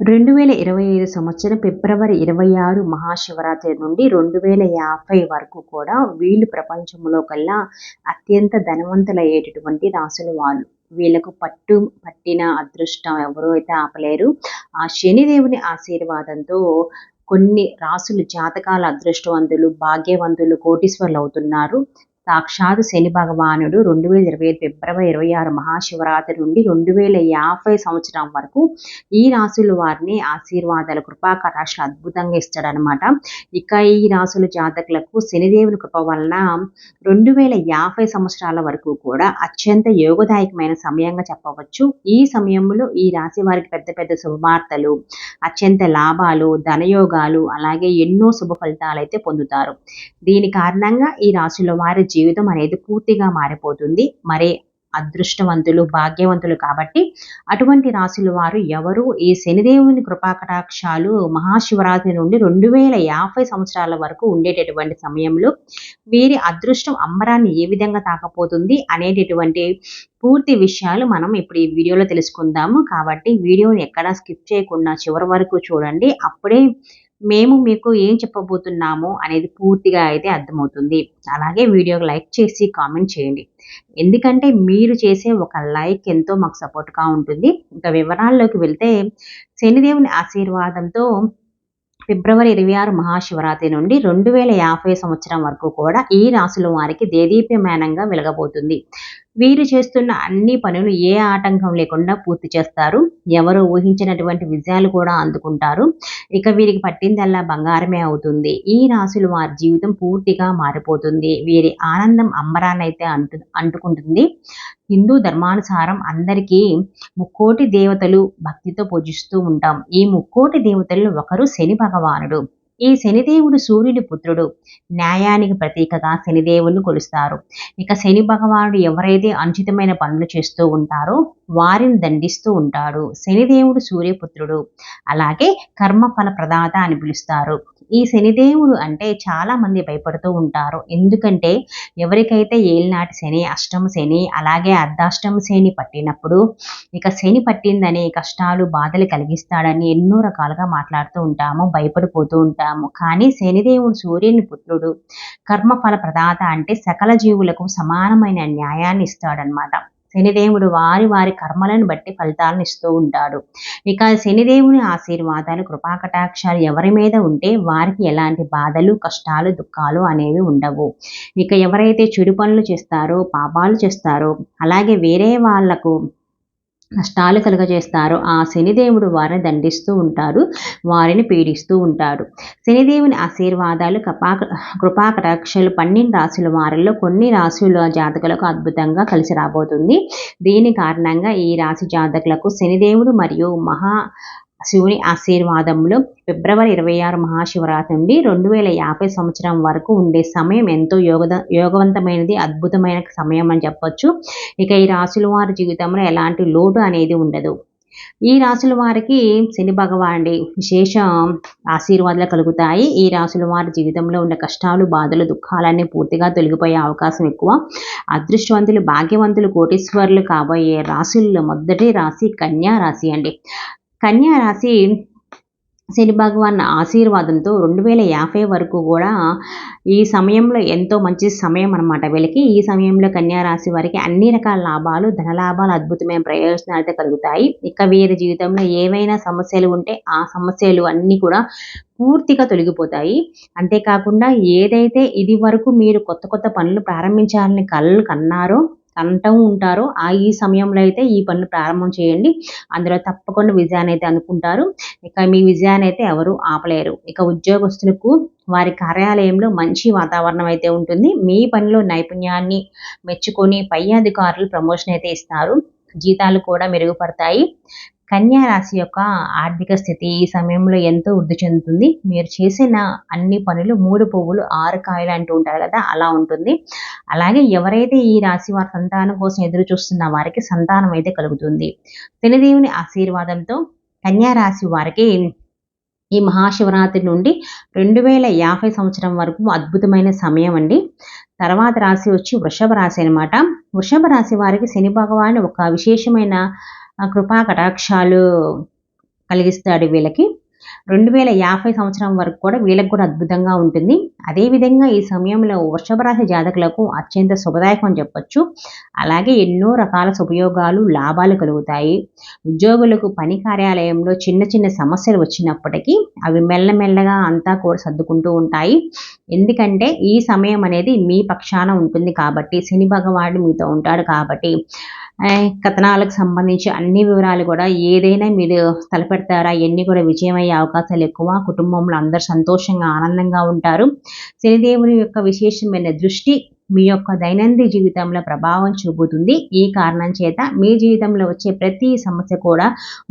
రెండు వేల ఇరవై ఐదు సంవత్సరం ఫిబ్రవరి ఇరవై ఆరు మహాశివరాత్రి నుండి రెండు వేల యాభై వరకు కూడా వీళ్ళు ప్రపంచంలో కల్లా అత్యంత ధనవంతులయ్యేటటువంటి రాసుల వాళ్ళు. వీళ్ళకు పట్టు పట్టిన అదృష్టం ఎవరూ అయితే ఆపలేరు. ఆ శనిదేవుని ఆశీర్వాదంతో కొన్ని రాసులు జాతకాల అదృష్టవంతులు భాగ్యవంతులు కోటీశ్వర్లు అవుతున్నారు. సాక్షాత్ శని భగవానుడు రెండు వేల ఇరవై ఐదు ఫిబ్రవరి ఇరవై ఆరు మహాశివరాత్రి నుండి రెండు వేల యాభై సంవత్సరం వరకు ఈ రాసుల వారిని ఆశీర్వాదాల కృపా కటాక్షలు అద్భుతంగా ఇస్తాడనమాట ఇక ఈ రాశుల జాతకులకు శనిదేవుని కృప వలన రెండు వేల యాభై సంవత్సరాల వరకు కూడా అత్యంత యోగదాయకమైన సమయంగా చెప్పవచ్చు. ఈ సమయంలో ఈ రాశి వారికి పెద్ద పెద్ద శుభవార్తలు అత్యంత లాభాలు ధనయోగాలు అలాగే ఎన్నో శుభ ఫలితాలు అయితే పొందుతారు. దీని కారణంగా ఈ రాశుల వారి జీవితం అనేది పూర్తిగా మారిపోతుంది. మరి అదృష్టవంతులు భాగ్యవంతులు కాబట్టి అటువంటి రాశుల వారు ఎవరు? ఈ శనిదేవుని కృపాకటాక్షాలు మహాశివరాత్రి నుండి రెండు వేల యాభై సంవత్సరాల వరకు ఉండేటటువంటి సమయంలో వీరి అదృష్టం అంబరాన్ని ఏ విధంగా తాకపోతుంది అనేటటువంటి పూర్తి విషయాలు మనం ఇప్పుడు ఈ వీడియోలో తెలుసుకుందాము. కాబట్టి వీడియోని ఎక్కడా స్కిప్ చేయకుండా చివరి వరకు చూడండి. అప్పుడే మేము మీకు ఏం చెప్పబోతున్నాము అనేది పూర్తిగా అయితే అర్థమవుతుంది. అలాగే వీడియోకి లైక్ చేసి కామెంట్ చేయండి. ఎందుకంటే మీరు చేసే ఒక లైక్ ఎంతో మాకు సపోర్ట్గా ఉంటుంది. ఇంకా వివరాల్లోకి వెళ్తే శనిదేవుని ఆశీర్వాదంతో ఫిబ్రవరి ఇరవై ఆరు మహాశివరాత్రి నుండి రెండు వేల యాభై సంవత్సరం వరకు కూడా ఈ రాశుల వారికి దేదీప్యమానంగా వెలగబోతుంది. వీరు చేస్తున్న అన్ని పనులు ఏ ఆటంకం లేకుండా పూర్తి చేస్తారు. ఎవరు ఊహించినటువంటి విజయాలు కూడా అందుకుంటారు. ఇక వీరికి పట్టిందల్లా బంగారమే అవుతుంది. ఈ రాశులు వారి జీవితం పూర్తిగా మారిపోతుంది. వీరి ఆనందం అంబరాన్నైతే అంటు అంటుకుంటుంది. హిందూ ధర్మానుసారం అందరికీ ముక్కోటి దేవతలు భక్తితో పూజిస్తూ ఉంటాం. ఈ ముక్కోటి దేవతలు ఒకరు శని భగవానుడు. ఈ శనిదేవుడు సూర్యుని పుత్రుడు. న్యాయానికి ప్రతీకగా శనిదేవుని కొలుస్తారు. ఇక శని భగవానుడు ఎవరైతే అనుచితమైన పనులు చేస్తూ ఉంటారో వారిని దండిస్తూ ఉంటాడు. శనిదేవుడు సూర్యపుత్రుడు. అలాగే కర్మఫల ప్రదాత అని పిలుస్తారు. ఈ శనిదేవుడు అంటే చాలా మంది భయపడుతూ ఉంటారు. ఎందుకంటే ఎవరికైతే ఏలినాటి శని అష్టమ శని అలాగే అర్ధాష్టమ శని పట్టినప్పుడు ఇక శని పట్టిందని కష్టాలు బాధలు కలిగిస్తాడని ఎన్నో రకాలుగా మాట్లాడుతూ ఉంటాము భయపడిపోతూ ఉంటాము. కానీ శనిదేవుడు సూర్యుని పుత్రుడు కర్మఫల ప్రదాత అంటే సకల జీవులకు సమానమైన న్యాయాన్ని ఇస్తాడనమాట శనిదేవుడు వారి వారి కర్మలను బట్టి ఫలితాలను ఇస్తూ ఉంటాడు. ఇక శనిదేవుని ఆశీర్వాదాలు కృపాకటాక్షాలు ఎవరి మీద ఉంటే వారికి ఎలాంటి బాధలు కష్టాలు దుఃఖాలు అనేవి ఉండవు. ఇక ఎవరైతే చెడు పనులు చేస్తారో పాపాలు చేస్తారో అలాగే వేరే వాళ్ళకు నష్టాలు కలుగజేస్తారో. ఆ శనిదేవుడు వారిని దండిస్తూ ఉంటారు వారిని పీడిస్తూ ఉంటాడు. శనిదేవుని ఆశీర్వాదాలు కపా కృపాకటాక్షలు పన్నెండు రాశుల వారిలో కొన్ని రాశుల జాతకులకు అద్భుతంగా కలిసి రాబోతుంది. దీని కారణంగా ఈ రాశి జాతకులకు శనిదేవుడు మరియు మహా శివుని ఆశీర్వాదంలో ఫిబ్రవరి ఇరవై ఆరు మహాశివరాత్రి నుండి రెండు వేల యాభై సంవత్సరం వరకు ఉండే సమయం ఎంతో యోగద యోగవంతమైనది అద్భుతమైన సమయం అని చెప్పొచ్చు. ఇక ఈ రాశుల వారి జీవితంలో ఎలాంటి లోటు అనేది ఉండదు. ఈ రాసుల వారికి శని భగవానుడి విశేష ఆశీర్వాదాలు కలుగుతాయి. ఈ రాశుల వారి జీవితంలో ఉన్న కష్టాలు బాధలు దుఃఖాలన్నీ పూర్తిగా తొలగిపోయే అవకాశం ఎక్కువ. అదృష్టవంతులు భాగ్యవంతులు కోటీశ్వరులు కాబోయే రాశుల్లో మొదటి రాశి కన్యా రాశి అండి. కన్యా రాశి శని భగవాన్ ఆశీర్వాదంతో రెండు వేల యాభై వరకు కూడా ఈ సమయంలో ఎంతో మంచి సమయం అనమాట వీళ్ళకి ఈ సమయంలో కన్యా రాశి వారికి అన్ని రకాల లాభాలు ధనలాభాలు అద్భుతమైన ప్రయోజనాలు అయితే కలుగుతాయి. ఇక వీరి జీవితంలో ఏవైనా సమస్యలు ఉంటే ఆ సమస్యలు అన్నీ కూడా పూర్తిగా తొలగిపోతాయి. అంతేకాకుండా ఏదైతే ఇది వరకు మీరు కొత్త కొత్త పనులు ప్రారంభించాలని కళ్ళు కన్నారో అంటూ ఉంటారో ఆ ఈ సమయంలో అయితే ఈ పనులు ప్రారంభం చేయండి. అందులో తప్పకుండా విజయాన్ని అయితే అనుకుంటారు ఇక మీ విజయాన్ని అయితే ఎవరు ఆపలేరు. ఇక ఉద్యోగస్తులకు వారి కార్యాలయంలో మంచి వాతావరణం అయితే ఉంటుంది. మీ పనిలో నైపుణ్యాన్ని మెచ్చుకొని పై అధికారులు ప్రమోషన్ అయితే ఇస్తారు. జీతాలు కూడా మెరుగుపడతాయి. కన్యా రాశి యొక్క ఆర్థిక స్థితి ఈ సమయంలో ఎంతో వృద్ధి చెందుతుంది. మీరు చేసిన అన్ని పనులు మూడు పువ్వులు ఆరు కాయలు అంటూ ఉంటారు కదా అలా ఉంటుంది. అలాగే ఎవరైతే ఈ రాశి వారి సంతానం కోసం ఎదురు చూస్తున్న వారికి సంతానం అయితే కలుగుతుంది. శనిదేవుని ఆశీర్వాదంతో కన్యా రాశి వారికి ఈ మహాశివరాత్రి నుండి రెండు వేల యాభై సంవత్సరం వరకు అద్భుతమైన సమయం అండి. తర్వాత రాశి వచ్చి వృషభ రాశి అనమాట వృషభ రాశి వారికి శని భగవాన్ ఒక విశేషమైన కృపా కటాక్షాలు కలిగిస్తాడు వీళ్ళకి. రెండు వేల యాభై సంవత్సరం వరకు కూడా వీళ్ళకి కూడా అద్భుతంగా ఉంటుంది. అదేవిధంగా ఈ సమయంలో వృషభ రాశి జాతకులకు అత్యంత శుభదాయకం అని చెప్పొచ్చు. అలాగే ఎన్నో రకాల ఉపయోగాలు లాభాలు కలుగుతాయి. ఉద్యోగులకు పని కార్యాలయంలో చిన్న చిన్న సమస్యలు వచ్చినప్పటికీ అవి మెల్లమెల్లగా అంతా కూడా సర్దుకుంటూ ఉంటాయి. ఎందుకంటే ఈ సమయం అనేది మీ పక్షాన ఉంటుంది కాబట్టి శని భగవానుడు మీతో ఉంటాడు కాబట్టి కథనాలకు సంబంధించి అన్ని వివరాలు కూడా ఏదైనా మీరు తలపెడతారా? ఎన్ని కూడా విజయమయ్యే అవకాశాలు ఎక్కువ. కుటుంబంలో అందరు సంతోషంగా ఆనందంగా ఉంటారు. శనిదేవుని యొక్క విశేషమైన దృష్టి మీ యొక్క దైనందిన జీవితంలో ప్రభావం చూపుతుంది. ఈ కారణం చేత మీ జీవితంలో వచ్చే ప్రతి సమస్య కూడా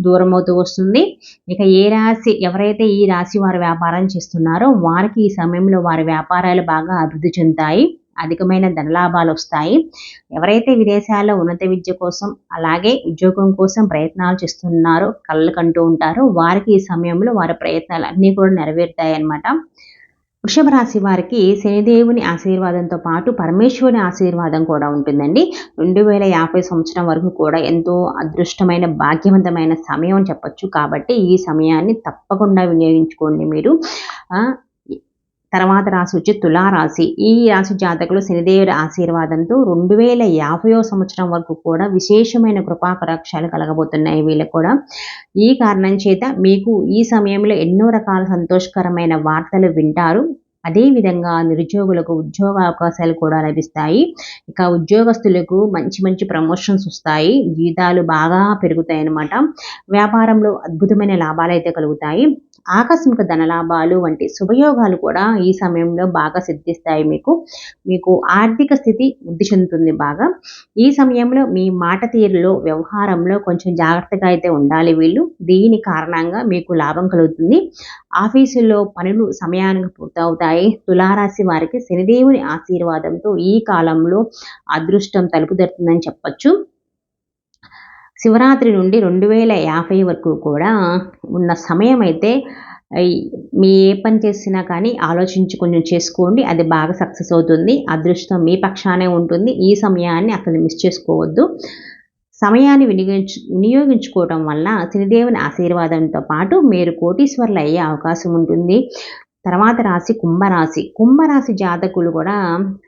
దూరమవుతూ వస్తుంది. ఇక ఏ రాశి ఎవరైతే ఈ రాశి వారు వ్యాపారం చేస్తున్నారో వారికి ఈ సమయంలో వారి వ్యాపారాలు బాగా అభివృద్ధి చెందుతాయి. అధికమైన ధనలాభాలు వస్తాయి ఎవరైతే విదేశాల్లో ఉన్నత విద్య కోసం అలాగే ఉద్యోగం కోసం ప్రయత్నాలు చేస్తున్నారో కళ్ళు కంటూ ఉంటారో వారికి ఈ సమయంలో వారి ప్రయత్నాలు అన్నీ కూడా నెరవేరుతాయి అన్నమాట వృషభ రాశి వారికి శనిదేవుని ఆశీర్వాదంతో పాటు పరమేశ్వరుని ఆశీర్వాదం కూడా ఉంటుందండి. రెండు వేల యాభై సంవత్సరం వరకు కూడా ఎంతో అదృష్టమైన భాగ్యవంతమైన సమయం అని కాబట్టి ఈ సమయాన్ని తప్పకుండా వినియోగించుకోండి మీరు. తర్వాత రాశి వచ్చి తులారాశి. ఈ రాశి జాతకులు శనిదేవుడి ఆశీర్వాదంతో రెండు వేల యాభయో సంవత్సరం వరకు కూడా విశేషమైన కృపాకరాక్షాలు కలగబోతున్నాయి వీళ్ళకు కూడా. ఈ కారణం చేత మీకు ఈ సమయంలో ఎన్నో రకాల సంతోషకరమైన వార్తలు వింటారు. అదేవిధంగా నిరుద్యోగులకు ఉద్యోగ అవకాశాలు కూడా లభిస్తాయి. ఇక ఉద్యోగస్తులకు మంచి మంచి ప్రమోషన్స్ వస్తాయి. జీతాలు బాగా పెరుగుతాయి అన్నమాట వ్యాపారంలో అద్భుతమైన లాభాలు అయితే కలుగుతాయి. ఆకస్మిక ధనలాభాలు వంటి శుభయోగాలు కూడా ఈ సమయంలో బాగా సిద్ధిస్తాయి మీకు. మీకు ఆర్థిక స్థితి వృద్ధి చెందుతుంది బాగా. ఈ సమయంలో మీ మాట తీరులో వ్యవహారంలో కొంచెం జాగ్రత్తగా అయితే ఉండాలి వీళ్ళు. దీని కారణంగా మీకు లాభం కలుగుతుంది. ఆఫీసుల్లో పనులు సమయానికి పూర్తవుతాయి. తులారాశి వారికి శనిదేవుని ఆశీర్వాదంతో ఈ కాలంలో అదృష్టం తలుపు తడుతుందని చెప్పచ్చు. శివరాత్రి నుండి రెండు వేల యాభై వరకు కూడా ఉన్న సమయం అయితే మీ ఏ పని చేసినా కానీ ఆలోచించి కొంచెం చేసుకోండి. అది బాగా సక్సెస్ అవుతుంది. అదృష్టం మీ పక్షానే ఉంటుంది. ఈ సమయాన్ని అసలు మిస్ చేసుకోవద్దు. సమయాన్ని వినియోగించు వినియోగించుకోవటం వల్ల శనిదేవుని ఆశీర్వాదంతో పాటు మీరు కోటీశ్వర్లు అయ్యే అవకాశం ఉంటుంది. తర్వాత రాశి కుంభరాశి. కుంభరాశి జాతకులు కూడా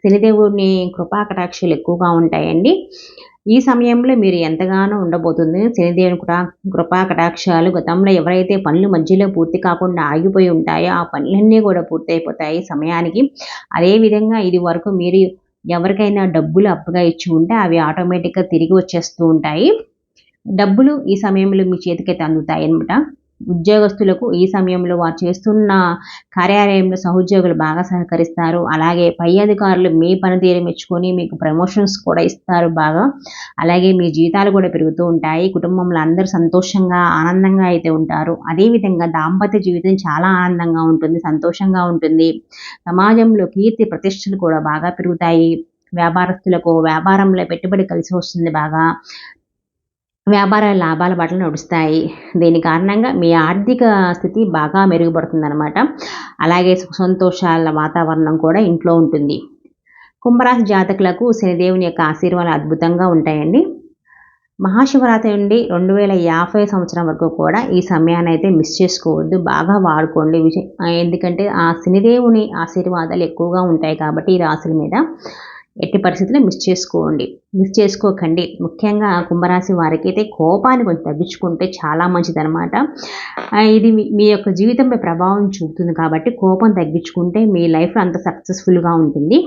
శనిదేవుని కృపాకటాక్షలు ఎక్కువగా ఉంటాయండి. ఈ సమయంలో మీరు ఎంతగానో ఉండబోతుంది. శనిదేవుని కూడా కృపా కటాక్షాలు గతంలో ఎవరైతే పనులు మధ్యలో పూర్తి కాకుండా ఆగిపోయి ఉంటాయో ఆ పనులన్నీ కూడా పూర్తయిపోతాయి సమయానికి. అదేవిధంగా ఇది వరకు మీరు ఎవరికైనా డబ్బులు అప్పుగా ఇచ్చి ఉంటే అవి ఆటోమేటిక్గా తిరిగి వచ్చేస్తూ ఉంటాయి. డబ్బులు ఈ సమయంలో మీ చేతికైతే అందుతాయి అనమాట ఉద్యోగస్తులకు ఈ సమయంలో వారు చేస్తున్న కార్యాలయంలో సహోద్యోగులు బాగా సహకరిస్తారు. అలాగే పై అధికారులు మీ పనితీరు మెచ్చుకొని మీకు ప్రమోషన్స్ కూడా ఇస్తారు బాగా. అలాగే మీ జీతాలు కూడా పెరుగుతూ ఉంటాయి. కుటుంబంలో అందరూ సంతోషంగా ఆనందంగా అయితే ఉంటారు. అదేవిధంగా దాంపత్య జీవితం చాలా ఆనందంగా ఉంటుంది సంతోషంగా ఉంటుంది. సమాజంలో కీర్తి ప్రతిష్టలు కూడా బాగా పెరుగుతాయి. వ్యాపారస్తులకు వ్యాపారంలో పెట్టుబడి కలిసి వస్తుంది బాగా. వ్యాపార లాభాల బాటలు నడుస్తాయి. దీని కారణంగా మీ ఆర్థిక స్థితి బాగా మెరుగుపడుతుందన్నమాట. అలాగే సుఖ సంతోషాల వాతావరణం కూడా ఇంట్లో ఉంటుంది. కుంభరాశి జాతకులకు శనిదేవుని యొక్క ఆశీర్వాదాలు అద్భుతంగా ఉంటాయండి. మహాశివరాత్రి నుండి రెండు వేల యాభై సంవత్సరం వరకు కూడా ఈ సమయాన్ని అయితే మిస్ చేసుకోవద్దు. బాగా వాడుకోండి. ఎందుకంటే ఆ శనిదేవుని ఆశీర్వాదాలు ఎక్కువగా ఉంటాయి కాబట్టి ఈ రాశుల మీద. ఎట్టి పరిస్థితుల్లో మిస్ చేసుకోండి. మిస్ చేసుకోకండి. ముఖ్యంగా కుంభరాశి వారికి అయితే కోపాన్ని కొంచెం తగ్గించుకుంటే చాలా మంచిదనమాట ఇది మీ యొక్క జీవితంపై ప్రభావం చూపుతుంది కాబట్టి కోపం తగ్గించుకుంటే మీ లైఫ్ అంత సక్సెస్ఫుల్గా ఉంటుంది.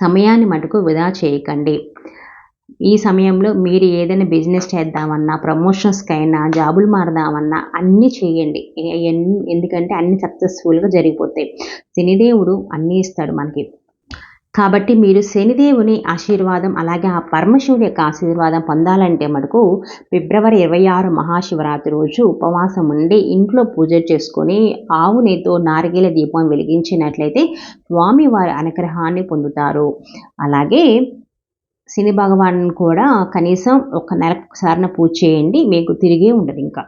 సమయాన్ని మటుకు వృధా చేయకండి. ఈ సమయంలో మీరు ఏదైనా బిజినెస్ చేద్దామన్నా ప్రమోషన్స్కైనా జాబులు మారదామన్నా అన్నీ చేయండి. ఎందుకంటే అన్ని సక్సెస్ఫుల్గా జరిగిపోతాయి. శనిదేవుడు అన్నీ ఇస్తాడు మనకి. కాబట్టి మీరు శనిదేవుని ఆశీర్వాదం అలాగే ఆ పరమశివుడి యొక్క ఆశీర్వాదం పొందాలంటే మటుకు ఫిబ్రవరి ఇరవై ఆరు మహాశివరాత్రి రోజు ఉపవాసం ఉండి ఇంట్లో పూజ చేసుకొని ఆవు నేతో నారిగేల దీపం వెలిగించినట్లయితే స్వామివారి అనుగ్రహాన్ని పొందుతారు. అలాగే శని భగవాన్ కూడా కనీసం ఒక నెలకు ఒకసారిన పూజ చేయండి మీకు తిరిగే ఉండదు ఇంకా.